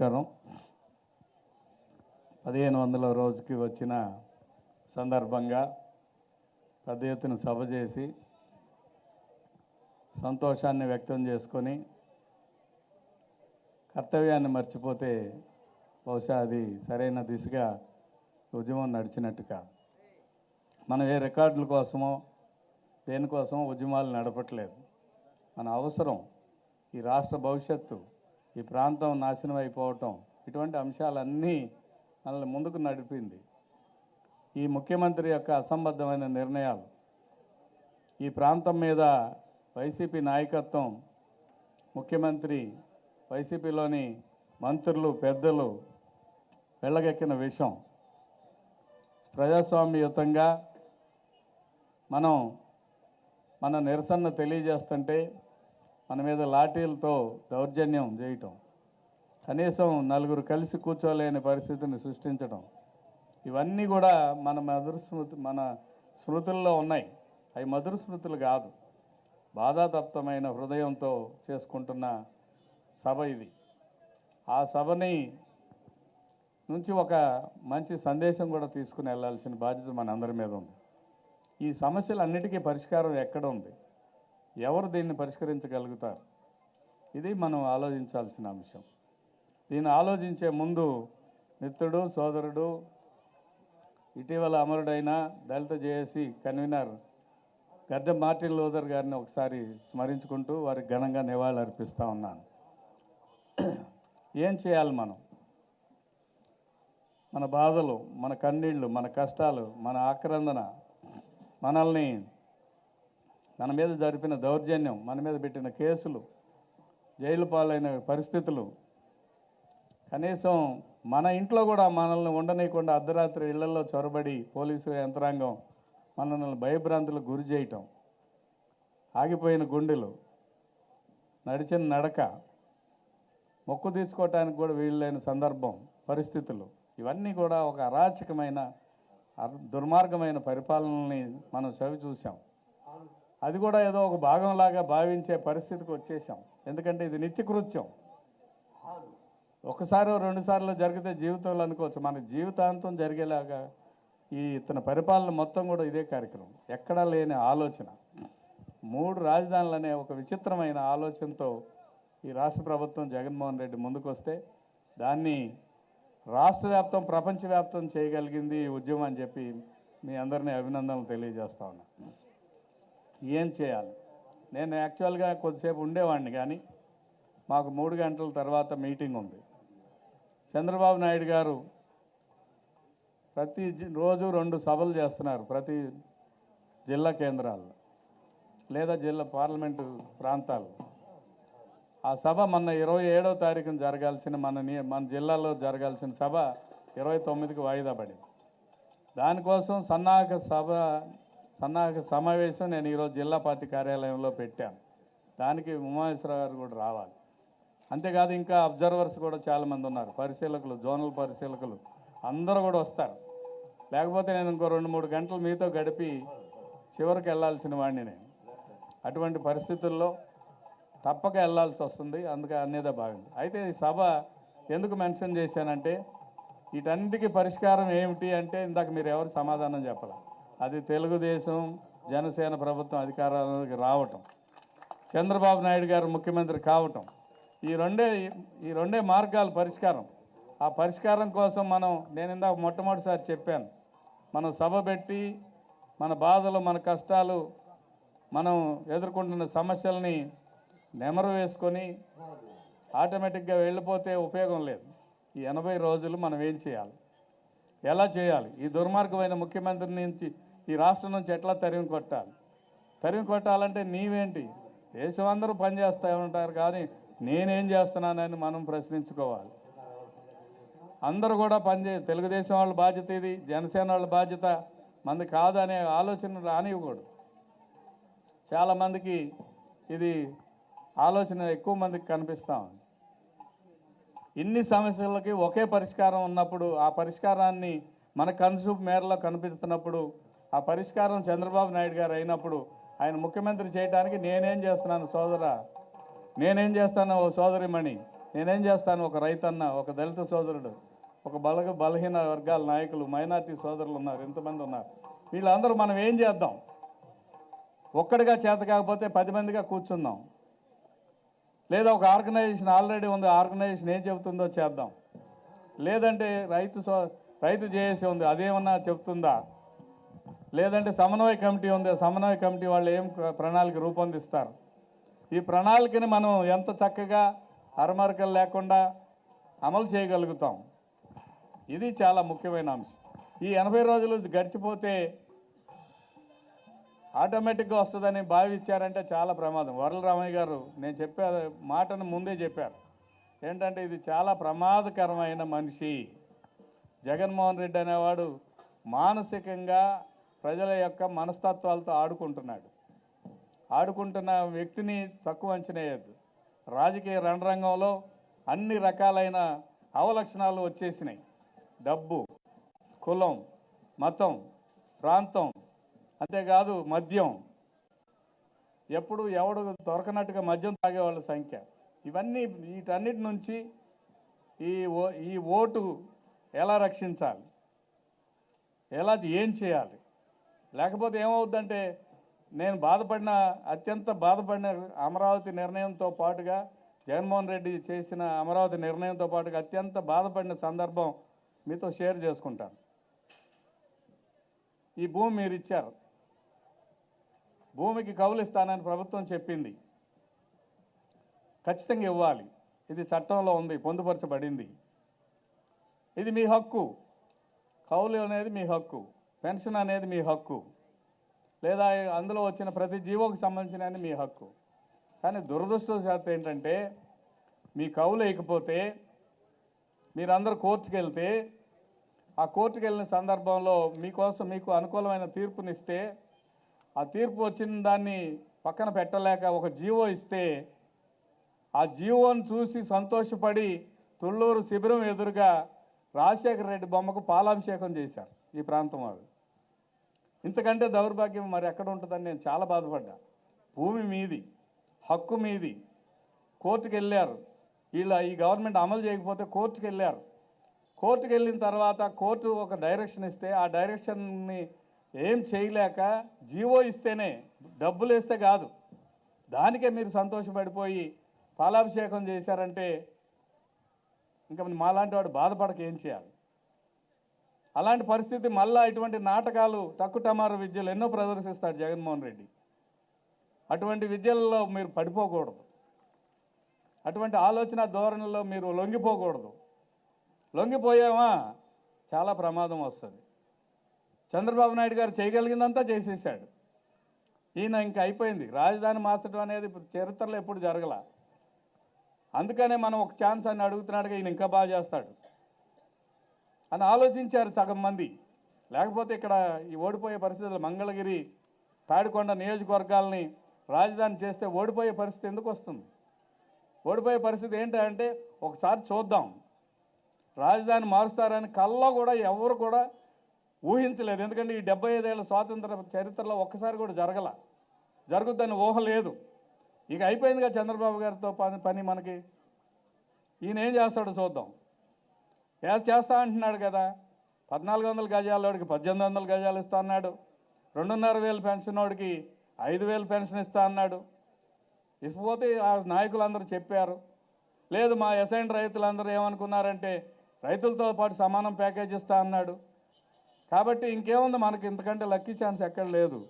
నమస్కారం. పదిహేను వందల రోజుకి వచ్చిన సందర్భంగా పెద్ద ఎత్తున సభ చేసి సంతోషాన్ని వ్యక్తం చేసుకొని కర్తవ్యాన్ని మర్చిపోతే బహుశా అది సరైన దిశగా ఉద్యమం నడిచినట్టు కాదు. మనం ఏ రికార్డుల కోసమో దేనికోసమో ఉద్యమాలు నడపట్లేదు. మన అవసరం ఈ రాష్ట్ర భవిష్యత్తు ఈ ప్రాంతం నాశనం అయిపోవటం ఇటువంటి అంశాలన్నీ మనల్ని ముందుకు నడిపింది. ఈ ముఖ్యమంత్రి యొక్క అసంబద్ధమైన నిర్ణయాలు ఈ ప్రాంతం మీద వైసీపీ నాయకత్వం ముఖ్యమంత్రి వైసీపీలోని మంత్రులు పెద్దలు వెళ్ళగెక్కిన విషయం. ప్రజాస్వామ్యయుతంగా మనం మన నిరసన తెలియజేస్తుంటే మన మీద లాఠీలతో దౌర్జన్యం చేయటం కనీసం నలుగురు కలిసి కూర్చోలేని పరిస్థితిని సృష్టించడం ఇవన్నీ కూడా మన మధుర స్మృతి మన స్మృతుల్లో ఉన్నాయి. అవి మధుర స్మృతులు కాదు. బాధాతప్తమైన హృదయంతో చేసుకుంటున్న సభ ఇది. ఆ సభని నుంచి ఒక మంచి సందేశం కూడా తీసుకుని వెళ్ళాల్సిన బాధ్యత మన అందరి మీద ఉంది. ఈ సమస్యలన్నిటికీ పరిష్కారం ఎక్కడ ఉంది? ఎవరు దీన్ని పరిష్కరించగలుగుతారు? ఇది మనం ఆలోచించాల్సిన అంశం. దీన్ని ఆలోచించే ముందు మిత్రుడు సోదరుడు ఇటీవల అమరుడైన దళిత JAC convener Gadde Martin Luther గారిని ఒకసారి స్మరించుకుంటూ వారికి ఘనంగా నివాళులు అర్పిస్తూ ఉన్నాను. ఏం చేయాలి మనం? మన బాధలు మన కన్నీళ్ళు మన కష్టాలు మన ఆక్రందన మనల్ని మన మీద జరిపిన దౌర్జన్యం మన మీద పెట్టిన కేసులు జైలు పాలైన పరిస్థితులు. కనీసం మన ఇంట్లో కూడా మనల్ని ఉండనీయకుండా అర్ధరాత్రి ఇళ్ళలో చొరబడి పోలీసు యంత్రాంగం మనల్ని భయభ్రాంతులకు గురి చేయటం. ఆగిపోయిన గుండెలు నడిచిన నడక మొక్కు తీసుకోవటానికి కూడా వీళ్ళైన సందర్భం పరిస్థితులు. ఇవన్నీ కూడా ఒక అరాచకమైన దుర్మార్గమైన పరిపాలనని మనం చవి చూసాం అది కూడా ఏదో ఒక భాగంలాగా భావించే పరిస్థితికి వచ్చేసాం. ఎందుకంటే ఇది నిత్యకృత్యం. ఒకసారి రెండు సార్లు జరిగితే జీవితంలో అనుకోవచ్చు. మన జీవితాంతం జరిగేలాగా ఈ ఇతని పరిపాలన మొత్తం కూడా ఇదే కార్యక్రమం. ఎక్కడా లేని ఆలోచన. మూడు రాజధానులు అనే ఒక విచిత్రమైన ఆలోచనతో ఈ రాష్ట్ర ప్రభుత్వం జగన్మోహన్ రెడ్డి ముందుకొస్తే దాన్ని రాష్ట్ర వ్యాప్తం ప్రపంచవ్యాప్తం చేయగలిగింది ఈ ఉద్యమం అని చెప్పి మీ అందరినీ అభినందనలు తెలియజేస్తా ఉన్నా. ఏం చేయాలి? నేను యాక్చువల్గా కొద్దిసేపు ఉండేవాడిని కానీ మాకు మూడు గంటల తర్వాత మీటింగ్ ఉంది. చంద్రబాబు నాయుడు గారు ప్రతి రోజు రెండు సభలు చేస్తున్నారు ప్రతి జిల్లా కేంద్రాల్లో లేదా జిల్లా పార్లమెంటు ప్రాంతాలు ఆ సభ మొన్న ఇరవై ఏడో తారీఖున జరగాల్సిన మన మన జిల్లాలో జరగాల్సిన సభ ఇరవై తొమ్మిదికి వాయిదా పడింది. దానికోసం సన్నాహక సభ సన్నాహక సమావేశం నేను ఈరోజు జిల్లా పార్టీ కార్యాలయంలో పెట్టాను. దానికి ఉమామేశ్వరరావు గారు కూడా రావాలి. అంతేకాదు ఇంకా అబ్జర్వర్స్ కూడా చాలామంది ఉన్నారు. పరిశీలకులు జోనల్ పరిశీలకులు అందరూ కూడా వస్తారు. లేకపోతే నేను ఇంకో రెండు మూడు గంటలు మీతో గడిపి చివరికి వెళ్ళాల్సిన వాడిని నేను. అటువంటి పరిస్థితుల్లో తప్పక వెళ్ళాల్సి వస్తుంది. అందుకే అనేదే బాగుంది అయితే ఈ సభ ఎందుకు మెన్షన్ చేశానంటే వీటన్నిటికీ పరిష్కారం ఏమిటి అంటే ఇందాక మీరు ఎవరు సమాధానం చెప్పాలి. అది తెలుగుదేశం జనసేన ప్రభుత్వం అధికారంలోకి రావటం. చంద్రబాబు నాయుడు గారు ముఖ్యమంత్రి కావటం. ఈ రెండే ఈ రెండే మార్గాలు పరిష్కారం. ఆ పరిష్కారం కోసం మనం నేను ఇందాక మొట్టమొదటిసారి చెప్పాను. మనం సభ పెట్టి మన బాధలు మన కష్టాలు మనం ఎదుర్కొంటున్న సమస్యల్ని నెమరు వేసుకొని ఆటోమేటిక్గా వెళ్ళిపోతే ఉపయోగం లేదు. ఈ ఎనభై రోజులు మనం ఏం చేయాలి? ఎలా చేయాలి? ఈ దుర్మార్గమైన ముఖ్యమంత్రి నుంచి ఈ రాష్ట్రం నుంచి ఎట్లా తరిమి కొట్టాలి? తరిమి కొట్టాలంటే నీవేంటి? దేశం అందరూ పనిచేస్తూ ఉంటారు కానీ నేనేం చేస్తున్నానని మనం ప్రశ్నించుకోవాలి. అందరూ కూడా పనిచే తెలుగుదేశం వాళ్ళ బాధ్యత ఇది జనసేన వాళ్ళ బాధ్యత. మంది కాదనే ఆలోచన రానివ్వకూడదు. చాలామందికి ఇది ఆలోచన ఎక్కువ మందికి కనిపిస్తూ ఉంది. ఇన్ని సమస్యలకి ఒకే పరిష్కారం ఉన్నప్పుడు ఆ పరిష్కారాన్ని మన కనుసూపు మేరలో కనిపిస్తున్నప్పుడు ఆ పరిష్కారం చంద్రబాబు నాయుడు గారు అయినప్పుడు ఆయన ముఖ్యమంత్రి చేయడానికి నేనేం చేస్తున్నాను సోదరా? నేనేం చేస్తాను ఓ సోదరిమణి? నేనేం చేస్తాను ఒక రైతన్న ఒక దళిత సోదరుడు ఒక బలగ బలహీన వర్గాల నాయకులు మైనార్టీ సోదరులు ఉన్నారు ఎంతమంది ఉన్నారు? వీళ్ళందరూ మనం ఏం చేద్దాం? ఒక్కడిగా చేత కాకపోతే పది మందిగా కూర్చుందాం. లేదా ఒక ఆర్గనైజేషన్ ఆల్రెడీ ఉంది ఆర్గనైజేషన్ ఏం చెబుతుందో చేద్దాం. లేదంటే రైతు సో రైతు చేసి ఉంది అదేమన్నా చెప్తుందా లేదంటే సమన్వయ కమిటీ ఉంది. సమన్వయ కమిటీ వాళ్ళు ఏం ప్రణాళిక రూపొందిస్తారు? ఈ ప్రణాళికని మనం ఎంత చక్కగా అరమరకలు లేకుండా అమలు చేయగలుగుతాం? ఇది చాలా ముఖ్యమైన అంశం. ఈ ఎనభై రోజులు గడిచిపోతే ఆటోమేటిక్గా వస్తుందని భావించారంటే చాలా ప్రమాదం. వరల రామయ్య గారు నేను చెప్పే మాటను ముందే చెప్పారు. ఏంటంటే ఇది చాలా ప్రమాదకరమైన మనిషి. జగన్మోహన్ రెడ్డి అనేవాడు మానసికంగా ప్రజల యొక్క మనస్తత్వాలతో ఆడుకుంటున్నాడు. ఆడుకుంటున్న వ్యక్తిని తక్కువ అంచనేయద్దు రాజకీయ రణరంగంలో అన్ని రకాలైన అవలక్షణాలు వచ్చేసినాయి. డబ్బు కులం మతం ప్రాంతం అంతేకాదు మద్యం. ఎప్పుడు ఎవడు దొరకనట్టుగా మద్యం తాగేవాళ్ళ సంఖ్య. ఇవన్నీ వీటన్నిటి నుంచి ఈ ఓ ఈ ఓటు ఎలా రక్షించాలి? ఎలా ఏం చేయాలి? లేకపోతే ఏమవుద్దంటే నేను బాధపడిన అత్యంత బాధపడిన అమరావతి నిర్ణయంతో పాటుగా జగన్మోహన్ రెడ్డి చేసిన అమరావతి నిర్ణయంతో పాటుగా అత్యంత బాధపడిన సందర్భం మీతో షేర్ చేసుకుంటాను. ఈ భూమి మీరు ఇచ్చారు. భూమికి కౌలు ఇస్తానని ప్రభుత్వం చెప్పింది. ఖచ్చితంగా ఇవ్వాలి. ఇది చట్టంలో ఉంది పొందుపరచబడింది. ఇది మీ హక్కు. కౌలు అనేది మీ హక్కు. పెన్షన్ అనేది మీ హక్కు. లేదా అందులో వచ్చిన ప్రతి జీవోకి సంబంధించిన మీ హక్కు. కానీ దురదృష్టవశాత్తు ఏంటంటే మీ కవులు వేయకపోతే మీరందరూ కోర్టుకు వెళ్తే ఆ కోర్టుకు వెళ్ళిన సందర్భంలో మీకోసం మీకు అనుకూలమైన తీర్పునిస్తే ఆ తీర్పు వచ్చిన దాన్ని పక్కన పెట్టలేక ఒక జీవో ఇస్తే ఆ జీవోను చూసి సంతోషపడి తుళ్ళూరు శిబిరం ఎదురుగా రాజశేఖర రెడ్డి బొమ్మకు పాలాభిషేకం చేశారు ఈ ప్రాంతం వాళ్ళు. ఇంతకంటే దౌర్భాగ్యం మరి ఎక్కడ ఉంటుందని నేను చాలా బాధపడ్డా. భూమి మీది హక్కు మీది. కోర్టుకు వెళ్ళారు. వీళ్ళ ఈ గవర్నమెంట్ అమలు చేయకపోతే కోర్టుకు వెళ్ళారు. కోర్టుకు వెళ్ళిన తర్వాత కోర్టు ఒక డైరెక్షన్ ఇస్తే ఆ డైరెక్షన్ని ఏం చేయలేక జీవో ఇస్తేనే డబ్బులు ఇస్తే కాదు. దానికే మీరు సంతోషపడిపోయి పాలాభిషేకం చేశారంటే ఇంకా మాలాంటి వాడు బాధపడక ఏం చేయాలి? అలాంటి పరిస్థితి మళ్ళా ఇటువంటి నాటకాలు తక్కుటమారు విద్యలు ఎన్నో ప్రదర్శిస్తాడు జగన్మోహన్ రెడ్డి. అటువంటి విద్యలలో మీరు పడిపోకూడదు. అటువంటి ఆలోచన ధోరణిలో మీరు లొంగిపోకూడదు. లొంగిపోయామా? చాలా ప్రమాదం వస్తుంది. చంద్రబాబు నాయుడు గారు చేయగలిగిందంతా చేసేసాడు. ఈయన ఇంకా అయిపోయింది. రాజధాని మార్చడం అనేది చరిత్రలో ఎప్పుడు జరగల. అందుకనే మనం ఒక ఛాన్స్ అని అడుగుతున్నాడుగా ఈయన ఇంకా బాగా చేస్తాడు. అని ఆలోచించారు సగం మంది. లేకపోతే ఇక్కడ ఈ ఓడిపోయే పరిస్థితులు మంగళగిరి తాడికొండ నియోజకవర్గాల్ని రాజధాని చేస్తే ఓడిపోయే పరిస్థితి ఎందుకు వస్తుంది? ఓడిపోయే పరిస్థితి ఏంటంటే ఒకసారి చూద్దాం. రాజధాని మారుస్తారని కల్లో కూడా ఎవరు కూడా ఊహించలేదు. ఎందుకంటే ఈ డెబ్బై ఐదేళ్ళ స్వాతంత్ర చరిత్రలో ఒక్కసారి కూడా జరగల. జరుగుద్దని ఊహ లేదు. ఇక అయిపోయిందిగా చంద్రబాబు గారితో పని పని మనకి. ఈయన ఏం చేస్తాడో చూద్దాం. ఏ చేస్తా అంటున్నాడు కదా? పద్నాలుగు వందల గజాలోడికి పద్దెనిమిది వందల గజాలు ఇస్తా అన్నాడు. రెండున్నర వేలు పెన్షన్ వాడికి ఐదు వేలు పెన్షన్ ఇస్తా అన్నాడు. ఇకపోతే ఆ నాయకులందరూ చెప్పారు. లేదు మా ఎసైన్ రైతులందరూ ఏమనుకున్నారంటే రైతులతో పాటు సమానం ప్యాకేజ్ ఇస్తా అన్నాడు. కాబట్టి ఇంకేముంది మనకి? ఇంతకంటే లక్కీ ఛాన్స్ ఎక్కడ లేదు.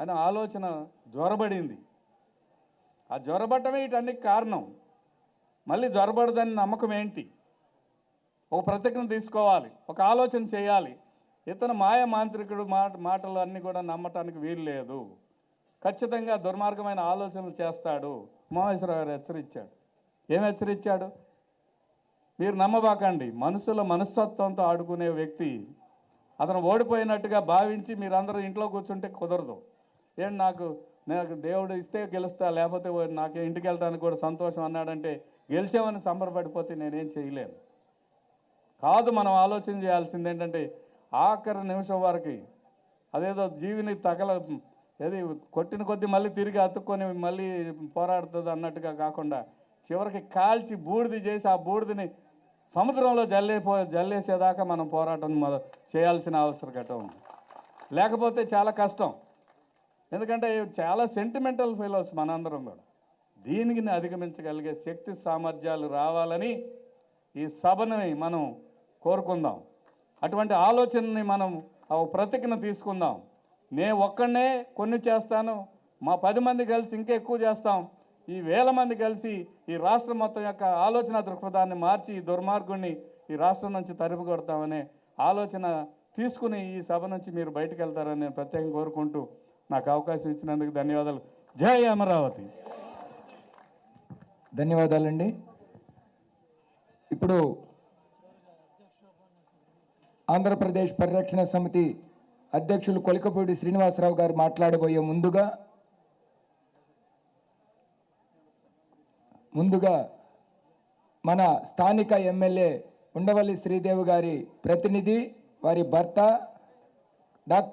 అనే ఆలోచన జ్వరబడింది ఆ జ్వరబట్టమే వీటన్నికి కారణం. మళ్ళీ జ్వరబడదని నమ్మకం ఏంటి? ఒక ప్రతిజ్ఞ తీసుకోవాలి ఒక ఆలోచన చేయాలి. ఇతను మాయ మాంత్రికుడు మాట మాటలు అన్నీ కూడా నమ్మటానికి వీలు లేదు. ఖచ్చితంగా దుర్మార్గమైన ఆలోచనలు చేస్తాడు. ఉమామేశ్వరరావు గారు హెచ్చరించాడు. ఏం హెచ్చరించాడు? మీరు నమ్మబాకండి. మనసుల మనస్తత్వంతో ఆడుకునే వ్యక్తి అతను ఓడిపోయినట్టుగా భావించి మీరందరూ ఇంట్లో కూర్చుంటే కుదరదు. ఏం నాకు నాకు దేవుడు ఇస్తే గెలుస్తా లేకపోతే నాకు ఇంటికి వెళ్ళడానికి కూడా సంతోషం అన్నాడంటే గెలిచామని సంబరపడిపోతే నేనేం చేయలేను. కాదు మనం ఆలోచన చేయాల్సింది ఏంటంటే ఆఖరి నిమిషం వరకు అదేదో జీవిని తగల ఏది కొట్టిన కొద్దీ మళ్ళీ తిరిగి అతుక్కొని మళ్ళీ పోరాడుతుంది అన్నట్టుగా కాకుండా చివరికి కాల్చి బూడిద చేసి ఆ బూడిదని సముద్రంలో జల్లేపో జల్లేసేదాకా మనం పోరాటం చేయాల్సిన అవసరం ఉంది. లేకపోతే చాలా కష్టం. ఎందుకంటే చాలా సెంటిమెంటల్ ఫెలోస్ మనందరం కూడా. దీనికి అధిగమించగలిగే శక్తి సామర్థ్యాలు రావాలని ఈ సభని మనం కోరుకుందాం. అటువంటి ఆలోచనని మనం ఒక ప్రతిజ్ఞ తీసుకుందాం. నేను ఒక్కడనే కొన్ని చేస్తాను మా పది మంది కలిసి ఇంకా ఎక్కువ చేస్తాం ఈ వేల మంది కలిసి ఈ రాష్ట్రం మొత్తం యొక్క ఆలోచన దృక్పథాన్ని మార్చి ఈ దుర్మార్గుణ్ణి ఈ రాష్ట్రం నుంచి తరిమి కొడతామనే ఆలోచన తీసుకుని ఈ సభ నుంచి మీరు బయటకు వెళ్తారని నేను ప్రత్యేకంగా కోరుకుంటూ నాకు అవకాశం ఇచ్చినందుకు ధన్యవాదాలు. జై అమరావతి. ధన్యవాదాలండి. ఇప్పుడు ఆంధ్రప్రదేశ్ పరిరక్షణ సమితి అధ్యక్షులు కొలికపూడి శ్రీనివాసరావు గారు మాట్లాడబోయే ముందుగా ముందుగా మన స్థానిక ఎమ్మెల్యే ఉండవల్లి శ్రీదేవి గారి ప్రతినిధి వారి భర్త డాక్టర్